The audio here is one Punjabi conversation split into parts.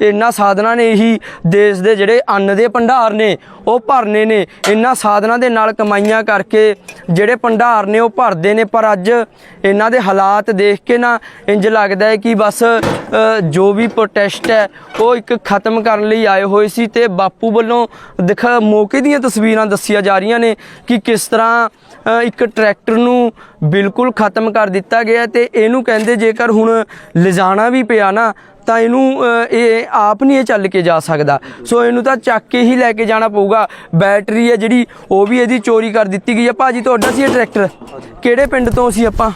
ਇਹਨਾਂ ਸਾਧਨਾਂ ਨੇ ਹੀ ਦੇਸ਼ ਦੇ ਜਿਹੜੇ ਅੰਨ ਦੇ ਭੰਡਾਰ ਨੇ, ਉਹ ਭਰਨੇ ਨੇ। ਇਹਨਾਂ ਸਾਧਨਾਂ ਦੇ ਨਾਲ ਕਮਾਈਆਂ ਕਰਕੇ ਜਿਹੜੇ ਭੰਡਾਰ ਨੇ, ਉਹ ਭਰਦੇ ਨੇ। ਪਰ ਅੱਜ ਇਹਨਾਂ ਦੇ ਹਾਲਾਤ ਦੇਖ ਕੇ ਨਾ ਇੰਜ ਲੱਗਦਾ ਹੈ ਕਿ ਬਸ ਜੋ ਵੀ ਪ੍ਰੋਟੈਸਟ ਹੈ, ਉਹ ਇੱਕ ਖਤਮ ਕਰਨ ਲਈ ਆਏ ਹੋਏ ਸੀ ਤੇ ਬਾਪੂ ਵੱਲੋਂ ਦਿਖ, ਮੌਕੇ ਦੀਆਂ ਤਸਵੀਰਾਂ ਦੱਸੀਆਂ ਜਾ ਰਹੀਆਂ ਨੇ ਕਿ ਕਿਸ ਤਰ੍ਹਾਂ ਇੱਕ ਟਰੈਕਟਰ ਨੂੰ ਬਿਲਕੁਲ ਖਤਮ ਕਰ ਦਿੱਤਾ ਗਿਆ ਤੇ ਇਹਨੂੰ ਕਹਿੰਦੇ ਜੇਕਰ ਹੁਣ ਲਿਜਾਣਾ ਵੀ ਪਿਆ ਨਾ ਤਾਂ ਇਹਨੂੰ ਇਹ ਆਪ ਨਹੀਂ ਇਹ ਚੱਲ ਕੇ ਜਾ ਸਕਦਾ। ਸੋ ਇਹਨੂੰ ਤਾਂ ਚੱਕ ਕੇ ਹੀ ਲੈ ਕੇ ਜਾਣਾ ਪਊਗਾ। ਬੈਟਰੀ ਹੈ ਜਿਹੜੀ ਉਹ ਵੀ ਇਹਦੀ ਚੋਰੀ ਕਰ ਦਿੱਤੀ ਗਈ ਹੈ। ਭਾਜੀ ਤੁਹਾਡਾ ਸੀ ਇਹ ਟਰੈਕਟਰ? ਕਿਹੜੇ ਪਿੰਡ ਤੋਂ ਸੀ ਆਪਾਂ?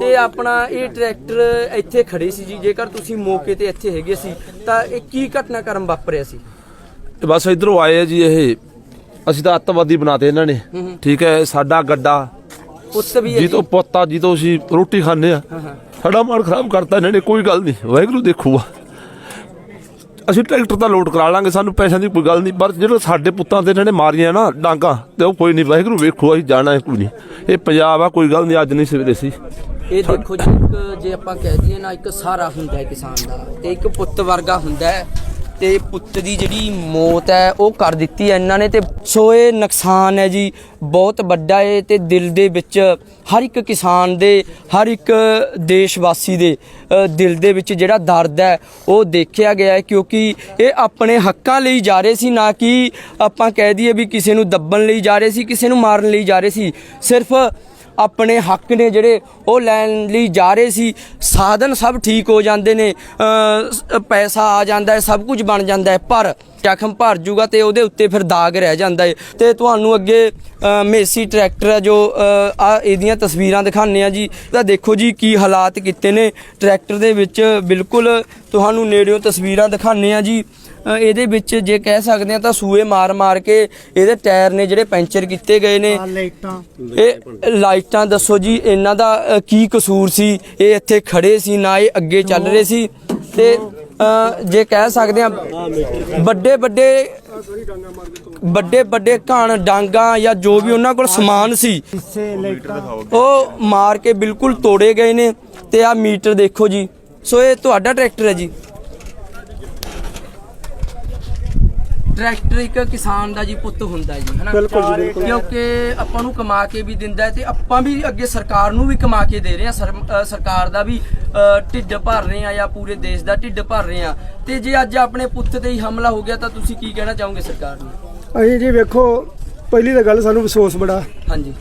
ਤੇ ਆਪਣਾ ਇਹ ਟਰੈਕਟਰ ਇੱਥੇ ਖੜੇ ਸੀ ਜੀ। ਜੇਕਰ ਤੁਸੀਂ ਮੌਕੇ ਤੇ ਇੱਥੇ ਹੈਗੇ ਸੀ ਤਾਂ ਇਹ ਕੀ ਘਟਨਾਕ੍ਰਮ ਵਾਪਰਿਆ ਸੀ? ਤੇ ਬਸ ਇਧਰੋਂ ਆਏ ਆ ਜੀ ਇਹ। ਅਸੀਂ ਤਾਂ ਅੱਤਵਾਦੀ ਬਣਾਤੇ ਇਹਨਾਂ ਨੇ। ਠੀਕ ਹੈ ਸਾਡਾ ਗੱਡਾ ਪੁੱਤ ਵੀ ਜੀ ਤੋਂ ਪੋਤਾ ਜੀ ਤੋਂ ਅਸੀਂ ਰੋਟੀ ਖਾਂਦੇ ਆ। ਸਾਡਾ ਮਨ ਖਰਾਬ ਕਰਤਾ ਇਹਨਾਂ ਨੇ ਕੋਈ ਗੱਲ ਨਹੀਂ। ਵਾਹਿਗੁਰੂ ਦੇਖੂਗਾ ਅਸੀਂ ਟਰੈਕਟਰ ਤਾਂ ਲੋਡ ਕਰਾ ਲਾਂਗੇ ਸਾਨੂੰ ਪੈਸਿਆਂ ਦੀ ਕੋਈ ਗੱਲ ਨਹੀਂ। ਪਰ ਜਿਹੜੇ ਸਾਡੇ ਪੁੱਤਾਂ ਤੇ ਇਹਨਾਂ ਨੇ ਮਾਰੀਆਂ ਨਾ ਡਾਂਗਾ ਤੇ ਉਹ ਕੋਈ ਨਹੀਂ ਵਾਹਿਗੁਰੂ ਵੇਖੋ ਅਸੀਂ ਜਾਣਾ ਹੈ ਕੋਈ ਨਹੀਂ। ਇਹ ਪੰਜਾਬ ਆ ਕੋਈ ਗੱਲ ਨਹੀਂ ਅੱਜ ਨਹੀਂ ਸਵੇਰੇ ਸੀ। ਇਹ ਦੇਖੋ ਜੀ ਇੱਕ ਜੇ ਆਪਾਂ ਕਹਿ ਦਈਏ ਨਾ ਇੱਕ ਸਾਰਾ ਹੁੰਦਾ ਹੈ ਕਿਸਾਨ ਦਾ ਤੇ ਇੱਕ ਪੁੱਤ ਵਰਗਾ ਹੁੰਦਾ ਹੈ। ਤੇ ਪੁੱਤ ਦੀ ਜਿਹੜੀ ਮੌਤ ਹੈ, ਉਹ ਕਰ ਦਿੱਤੀ ਹੈ ਇਹਨਾਂ ਨੇ ਤੇ ਸੋ ਇਹ ਨੁਕਸਾਨ ਹੈ ਜੀ, ਬਹੁਤ ਵੱਡਾ ਹੈ ਤੇ ਦਿਲ ਦੇ ਵਿੱਚ ਹਰ ਇੱਕ ਕਿਸਾਨ ਦੇ, ਹਰ ਇੱਕ ਦੇਸ਼-ਵਾਸੀ ਦੇ ਦਿਲ ਦੇ ਵਿੱਚ ਜਿਹੜਾ ਦਰਦ ਹੈ, ਉਹ ਦੇਖਿਆ ਗਿਆ ਹੈ ਕਿਉਂਕਿ ਇਹ ਆਪਣੇ ਹੱਕਾਂ ਲਈ ਜਾ ਰਹੇ ਸੀ, ਨਾ ਕਿ ਆਪਾਂ ਕਹਿ ਦਈਏ ਵੀ ਕਿਸੇ ਨੂੰ ਦੱਬਣ ਲਈ ਜਾ ਰਹੇ ਸੀ, ਕਿਸੇ ਨੂੰ ਮਾਰਨ ਲਈ ਜਾ ਰਹੇ ਸੀ। ਸਿਰਫ ਆਪਣੇ ਹੱਕ ਨੇ ਜਿਹੜੇ ਉਹ ਲੈਣ ਲਈ ਜਾ ਰਹੇ ਸੀ। ਸਾਧਨ ਸਭ ਠੀਕ ਹੋ ਜਾਂਦੇ ਨੇ ਪੈਸਾ ਆ ਜਾਂਦਾ ਹੈ, ਸਭ ਕੁਝ ਬਣ ਜਾਂਦਾ ਹੈ, ਪਰ ਜ਼ਖਮ ਭਰ ਜੂਗਾ ਤੇ ਉਹਦੇ ਉੱਤੇ ਫਿਰ ਦਾਗ ਰਹਿ ਜਾਂਦਾ ਹੈ। ਤੇ ਤੁਹਾਨੂੰ ਅੱਗੇ ਮੇਸੀ ਟਰੈਕਟਰ ਹੈ ਜੋ ਆ ਇਹਦੀਆਂ ਤਸਵੀਰਾਂ ਦਿਖਾਉਂਦੇ ਆ ਜੀ। ਤਾਂ ਦੇਖੋ ਜੀ ਕੀ ਹਾਲਾਤ ਕੀਤੇ ਨੇ। ਟਰੈਕਟਰ ਦੇ ਵਿੱਚ ਬਿਲਕੁਲ ਤੁਹਾਨੂੰ ਨੇੜਿਓਂ ਤਸਵੀਰਾਂ ਦਿਖਾਉਂਦੇ ਆ ਜੀ। ਇਹਦੇ ਵਿੱਚ ਜੇ ਕਹਿ ਸਕਦੇ ਆ ਤਾਂ ਸੂਏ ਮਾਰ ਮਾਰ ਕੇ ਇਹਦੇ ਟਾਇਰ ਨੇ ਜਿਹੜੇ ਪੈਂਚਰ ਕੀਤੇ ਗਏ ਨੇ। ਲਾਈਟਾਂ। ਇਹ ਲਾਈਟਾਂ ਦੱਸੋ ਜੀ ਇਹਨਾਂ ਦਾ ਕੀ ਕਸੂਰ ਸੀ? ਇਹ ਇੱਥੇ ਖੜੇ ਸੀ ਨਾ ਇਹ ਅੱਗੇ ਚੱਲ ਰਹੇ ਸੀ? ਤੇ ਜੇ ਕਹਿ ਸਕਦੇ ਆ ਵੱਡੇ ਵੱਡੇ ਵੱਡੇ ਵੱਡੇ ਘਣ ਡਾਂਗਾ ਜਾਂ ਜੋ ਵੀ ਉਹਨਾਂ ਕੋਲ ਸਮਾਨ ਸੀ ਉਹ ਮਾਰ ਕੇ ਬਿਲਕੁਲ ਤੋੜੇ ਗਏ ਨੇ। ਤੇ ਆ ਮੀਟਰ ਦੇਖੋ ਜੀ। ਸੋ ਇਹ ਤੁਹਾਡਾ ਟਰੈਕਟਰ ਹੈ ਜੀ। ਟਰੈਕਟਰ ਇੱਕ ਕਿਸਾਨ ਦਾ ਜੀ ਪੁੱਤ ਹੁੰਦਾ ਜੀ ਹਨਾ? ਬਿਲਕੁਲ ਜੀ, ਬਿਲਕੁਲ। ਕਿਉਂਕਿ ਆਪਾਂ ਨੂੰ ਕਮਾ ਕੇ ਵੀ ਦਿੰਦਾ ਹੈ ਤੇ ਆਪਾਂ ਵੀ ਅੱਗੇ ਸਰਕਾਰ ਨੂੰ ਵੀ ਕਮਾ ਕੇ ਦੇ ਰਹੇ ਅ, ਸਰਕਾਰ ਦਾ ਵੀ ਅ, ਢਿੱਡ ਭਰ ਰਹੇ ਆ ਜਾਂ ਪੂਰੇ ਦੇਸ਼ ਦਾ ਢਿੱਡ ਭਰ ਰਹੇ ਆ ਤੇ ਜੇ ਅੱਜ ਆਪਣੇ ਪੁੱਤ ਤੇ ਹੀ ਹਮਲਾ ਹੋ ਗਿਆ ਤਾਂ ਤੁਸੀਂ ਕੀ ਕਹਿਣਾ ਚਾਹੋਗੇ ਸਰਕਾਰ ਨੂੰ? ਅਸੀਂ ਜੀ ਵੇਖੋ ਪਹਿਲੀ ਤਾਂ ਗੱਲ ਸਾਨੂੰ ਅਫਸੋਸ ਬੜਾ। ਹਾਂਜੀ।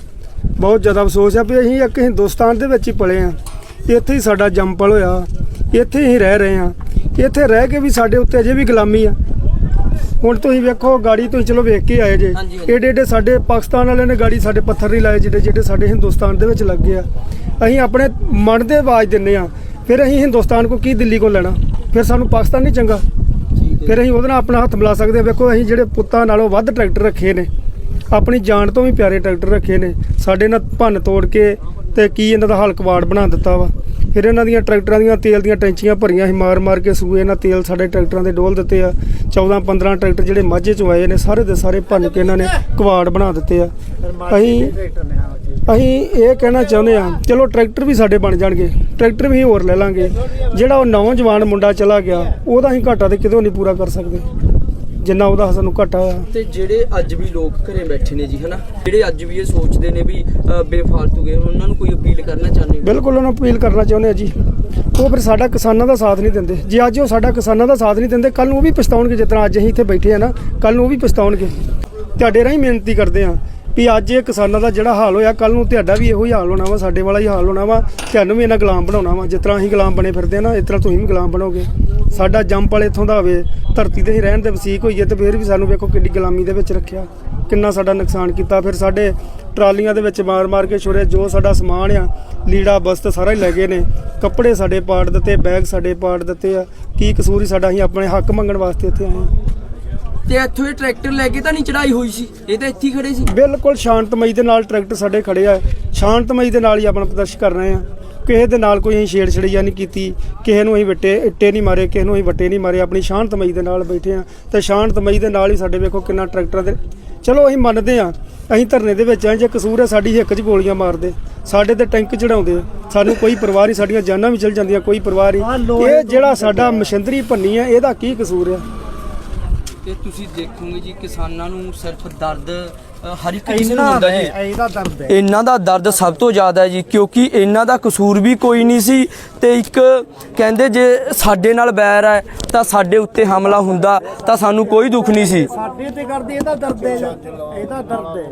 ਬਹੁਤ ਜ਼ਿਆਦਾ ਅਫਸੋਸ ਆ ਵੀ ਅਸੀਂ ਇੱਕ ਹਿੰਦੁਸਤਾਨ ਦੇ ਵਿੱਚ ਹੀ ਪਲੇ ਆ ਇੱਥੇ ਹੀ ਸਾਡਾ ਜੰਮਪਲ ਹੋਇਆ ਇੱਥੇ ਹੀ ਰਹਿ ਰਹੇ ਆ ਇੱਥੇ ਰਹਿ ਕੇ ਵੀ ਸਾਡੇ ਉੱਤੇ ਅਜੇ ਵੀ ਗੁਲਾਮੀ ਆ। ਹੁਣ ਤੁਸੀਂ ਵੇਖੋ ਗਾੜੀ ਤੁਸੀਂ ਚਲੋ ਵੇਖ ਕੇ ਆਏ ਜੇ। ਹਾਂਜੀ, ਹਾਂਜੀ। ਏਡੇ ਏਡੇ ਸਾਡੇ ਪਾਕਿਸਤਾਨ ਵਾਲਿਆਂ ਨੇ ਗਾੜੀ ਸਾਡੇ ਪੱਥਰ ਨਹੀਂ ਲਾਏ ਜਿਹੜੇ ਜਿਹੜੇ ਸਾਡੇ ਹਿੰਦੁਸਤਾਨ ਦੇ ਵਿੱਚ ਲੱਗੇ ਆ। ਅਸੀਂ ਆਪਣੇ ਮਨ ਦੇ ਆਵਾਜ਼ ਦਿੰਨੇ ਆ। ਫਿਰ ਅਸੀਂ ਹਿੰਦੁਸਤਾਨ ਕੋ ਕੀ ਦਿੱਲੀ ਕੋ ਲੈਣਾ? ਫਿਰ ਸਾਨੂੰ ਪਾਕਿਸਤਾਨ ਨਹੀਂ ਚੰਗਾ। ਫਿਰ ਅਸੀਂ ਉਹਦੇ ਨਾਲ ਆਪਣਾ ਹੱਥ ਮਿਲਾ ਸਕਦੇ ਹਾਂ ਵੇਖੋ ਅਸੀਂ ਜਿਹੜੇ ਪੁੱਤਾਂ ਨਾਲੋਂ ਵੱਧ ਟਰੈਕਟਰ ਰੱਖੇ ਨੇ ਆਪਣੀ ਜਾਨ ਤੋਂ ਵੀ ਪਿਆਰੇ ਟਰੈਕਟਰ ਰੱਖੇ ਨੇ। ਸਾਡੇ ਨਾਲ ਭੰਨ ਤੋੜ ਕੇ ਤੇ ਕੀ ਇਹਨਾਂ ਦਾ ਹਲਕਵਾੜ ਬਣਾ ਦਿੱਤਾ ਵਾ। ਫਿਰ ਇਹਨਾਂ ਦੀਆਂ ਟਰੈਕਟਰਾਂ ਦੀਆਂ ਤੇਲ ਦੀਆਂ ਟੈਂਚੀਆਂ ਭਰੀਆਂ ਸੀ, ਮਾਰ ਮਾਰ ਕੇ ਸੂਏ ਨਾਲ ਤੇਲ ਸਾਡੇ ਟਰੈਕਟਰਾਂ ਦੇ ਡੋਲ ਦਿੱਤੇ ਆ। 14 15 ਟਰੈਕਟਰ ਜਿਹੜੇ ਮਾਝੇ ਚੋਂ ਆਏ ਨੇ, ਸਾਰੇ ਦੇ ਸਾਰੇ ਭੰਨ ਕੇ ਇਹਨਾਂ ਨੇ ਕਵਾੜ ਬਣਾ ਦਿੱਤੇ ਆ। ਅਸੀਂ ਅਸੀਂ ਇਹ ਕਹਿਣਾ ਚਾਹੁੰਦੇ ਆ, ਚਲੋ ਟਰੈਕਟਰ ਵੀ ਸਾਡੇ ਬਣ ਜਾਣਗੇ, ਟਰੈਕਟਰ ਵੀ ਹੋਰ ਲੈ ਲਾਂਗੇ। ਜਿਹੜਾ ਉਹ ਨੌਜਵਾਨ ਮੁੰਡਾ ਚਲਾ ਗਿਆ, ਉਹਦਾ ਅਸੀਂ ਘਾਟਾ ਤੇ ਕਿਤੇ ਨਹੀਂ ਪੂਰਾ ਕਰ ਸਕਦੇ। ਜਿੰਨਾ ਉਹਦਾ ਸਾਨੂੰ ਘਾਟਾ ਆ ਤੇ ਜਿਹੜੇ ਅੱਜ ਵੀ ਲੋਕ ਘਰੇ ਬੈਠੇ ਨੇ ਜੀ ਹਨਾ? ਜਿਹੜੇ ਅੱਜ ਵੀ ਇਹ ਸੋਚਦੇ ਨੇ ਵੀ ਅ, ਬੇਫਾਲਤੂ ਗਏ ਉਹਨਾਂ ਨੂੰ ਕੋਈ ਅਪੀਲ ਕਰਨਾ ਚਾਹੁੰਦੇ ਹੋ? ਬਿਲਕੁਲ ਉਹਨਾਂ ਨੂੰ ਅਪੀਲ ਕਰਨਾ ਚਾਹੁੰਦੇ ਆ ਜੀ। ਉਹ ਫਿਰ ਸਾਡਾ ਕਿਸਾਨਾਂ ਦਾ ਸਾਥ ਨਹੀਂ ਦਿੰਦੇ। ਜੇ ਅੱਜ ਉਹ ਸਾਡਾ ਕਿਸਾਨਾਂ ਦਾ ਸਾਥ ਨਹੀਂ ਦਿੰਦੇ ਕੱਲ ਨੂੰ ਉਹ ਵੀ ਪਛਤਾਉਣਗੇ ਜਿਸ ਤਰ੍ਹਾਂ ਅੱਜ ਅਸੀਂ ਇੱਥੇ ਬੈਠੇ ਆ ਨਾ ਕੱਲ ਨੂੰ ਉਹ ਵੀ ਪਛਤਾਉਣਗੇ। ਤੁਹਾਡੇ ਰਾਹੀਂ ਮਿਹਨਤੀ ਕਰਦੇ ਆ ਵੀ ਅੱਜ ਇਹ ਕਿਸਾਨਾਂ ਦਾ ਜਿਹੜਾ ਹਾਲ ਹੋਇਆ ਕੱਲ ਨੂੰ ਤੁਹਾਡਾ ਵੀ ਇਹੋ ਹੀ ਹਾਲ ਹੋਣਾ ਵਾ ਸਾਡੇ ਵਾਲਾ ਹੀ ਹਾਲ ਹੋਣਾ ਵਾ। ਤੁਹਾਨੂੰ ਵੀ ਇਹਨਾਂ ਗੁਲਾਮ ਬਣਾਉਣਾ ਵਾ ਜਿਸ ਤਰ੍ਹਾਂ ਅਸੀਂ ਗੁਲਾਮ ਬਣੇ ਫਿਰਦੇ ਆ ਨਾ ਇਸ ਤਰ੍ਹਾਂ ਤੁਸੀਂ ਵੀ ਗੁਲਾਮ ਬਣੋਗੇ। ਸਾਡਾ ਜੰਪਲ ਇੱਥੋਂ ਦਾ ਹੋਵੇ ਧਰਤੀ ਤੇ ਹੀ ਰਹਿਣ ਦੇ ਵਸੀਕ ਹੋਈਏ ਤੇ ਫਿਰ ਵੀ ਸਾਨੂੰ ਵੇਖੋ ਕਿੱਡੀ ਗੁਲਾਮੀ ਦੇ ਵਿੱਚ ਰੱਖਿਆ। ਕਿੰਨਾ ਸਾਡਾ ਨੁਕਸਾਨ ਕੀਤਾ ਫਿਰ ਸਾਡੇ ਟਰਾਲੀਆਂ ਦੇ ਵਿੱਚ ਮਾਰ-ਮਾਰ ਕੇ ਛੁਰੇ ਜੋ ਸਾਡਾ ਸਮਾਨ ਆ ਲੀੜਾ ਬਸਤ ਸਾਰਾ ਹੀ ਲੈ ਗਏ ਨੇ। ਕੱਪੜੇ ਸਾਡੇ ਪਾੜ ਦਿੱਤੇ ਬੈਗ ਸਾਡੇ ਪਾੜ ਦਿੱਤੇ ਆ। ਕੀ ਕਸੂਰ ਹੀ ਸਾਡਾ ਅਸੀਂ ਆਪਣੇ ਹੱਕ ਮੰਗਣ ਵਾਸਤੇ ਇੱਥੇ ਆਏ ਹਾਂ। ਤੇ ਇੱਥੋਂ ਇਹ ਟਰੈਕਟਰ ਲੈ ਕੇ ਤਾਂ ਨਹੀਂ ਚੜਾਈ ਹੋਈ ਸੀ ਇਹ ਤਾਂ ਇੱਥੇ ਖੜੇ ਸੀ। ਬਿਲਕੁਲ ਸ਼ਾਂਤਮਈ ਦੇ ਨਾਲ ਟਰੈਕਟਰ ਸਾਡੇ ਖੜੇ ਆ। ਸ਼ਾਂਤਮਈ ਦੇ ਨਾਲ ਹੀ ਆਪਣਾ ਪ੍ਰਦਰਸ਼ਨ ਕਰ ਰਹੇ ਆ ਕਿਸੇ ਦੇ ਨਾਲ ਕੋਈ ਅਸੀਂ ਛੇੜਛੜੀਆ ਨਹੀਂ ਕੀਤੀ ਕਿਸੇ ਨੂੰ ਅਸੀਂ ਵੱਟੇ ਇੱਟੇ ਨਹੀਂ ਮਾਰੇ ਕਿਸੇ ਨੂੰ ਅਸੀਂ ਵੱਟੇ ਨਹੀਂ ਮਾਰੇ ਆਪਣੀ ਸ਼ਾਂਤਮਈ ਦੇ ਨਾਲ ਬੈਠੇ ਆ ਤੇ ਸ਼ਾਂਤਮਈ ਦੇ ਨਾਲ ਹੀ ਸਾਡੇ ਵੇਖੋ ਕਿੰਨਾ ਟਰੈਕਟਰਾਂ ਦੇ ਚਲੋ ਅਸੀਂ ਮੰਨਦੇ ਆ ਅਸੀਂ ਧਰਨੇ ਦੇ ਵਿੱਚ ਆ ਜੇ ਕਸੂਰ ਹੈ ਸਾਡੀ ਹਿੱਕ 'ਚ ਗੋਲੀਆਂ ਮਾਰਦੇ ਸਾਡੇ ਤੇ ਟੈਂਕ ਚੜਾਉਂਦੇ ਸਾਨੂੰ ਕੋਈ ਪਰਵਾਹ ਨਹੀਂ ਸਾਡੀਆਂ ਜਾਨਾਂ ਵੀ ਚਲ ਜਾਂਦੀਆਂ ਕੋਈ ਪਰਵਾਹ ਨਹੀਂ। ਇਹ ਜਿਹੜਾ ਸਾਡਾ ਮਸ਼ੰਦਰੀ ਭੰਨੀ ਹੈ ਇਹਦਾ ਕੀ ਕਸੂਰ ਆ ਤੇ ਤੁਸੀਂ ਦੇਖੋਗੇ ਜੀ ਕਿਸਾਨਾਂ ਨੂੰ ਸਿਰਫ ਦਰਦ ਅ, ਹਰ ਇੱਕ ਕਿਸੇ ਨੂੰ ਹੁੰਦਾ ਜੀ। ਇਹਦਾ ਦਰਦ ਹੈ। ਇਹਨਾਂ ਦਾ ਦਰਦ ਸਭ ਤੋਂ ਜ਼ਿਆਦਾ ਹੈ ਜੀ ਕਿਉਂਕਿ ਇਹਨਾਂ ਦਾ ਕਸੂਰ ਵੀ ਕੋਈ ਨਹੀਂ ਸੀ ਤੇ ਇੱਕ ਕਹਿੰਦੇ ਜੇ ਸਾਡੇ ਨਾਲ ਬੈਰ ਹੈ ਤਾਂ ਸਾਡੇ ਉੱਤੇ ਹਮਲਾ ਹੁੰਦਾ ਤਾਂ ਸਾਨੂੰ ਕੋਈ ਦੁੱਖ ਨਹੀਂ ਸੀ। ਸਾਡੇ ਤੇ ਕਰਦੇ ਇਹਦਾ ਦਰਦ ਹੈ ਇਹਦਾ ਦਰਦ ਹੈ।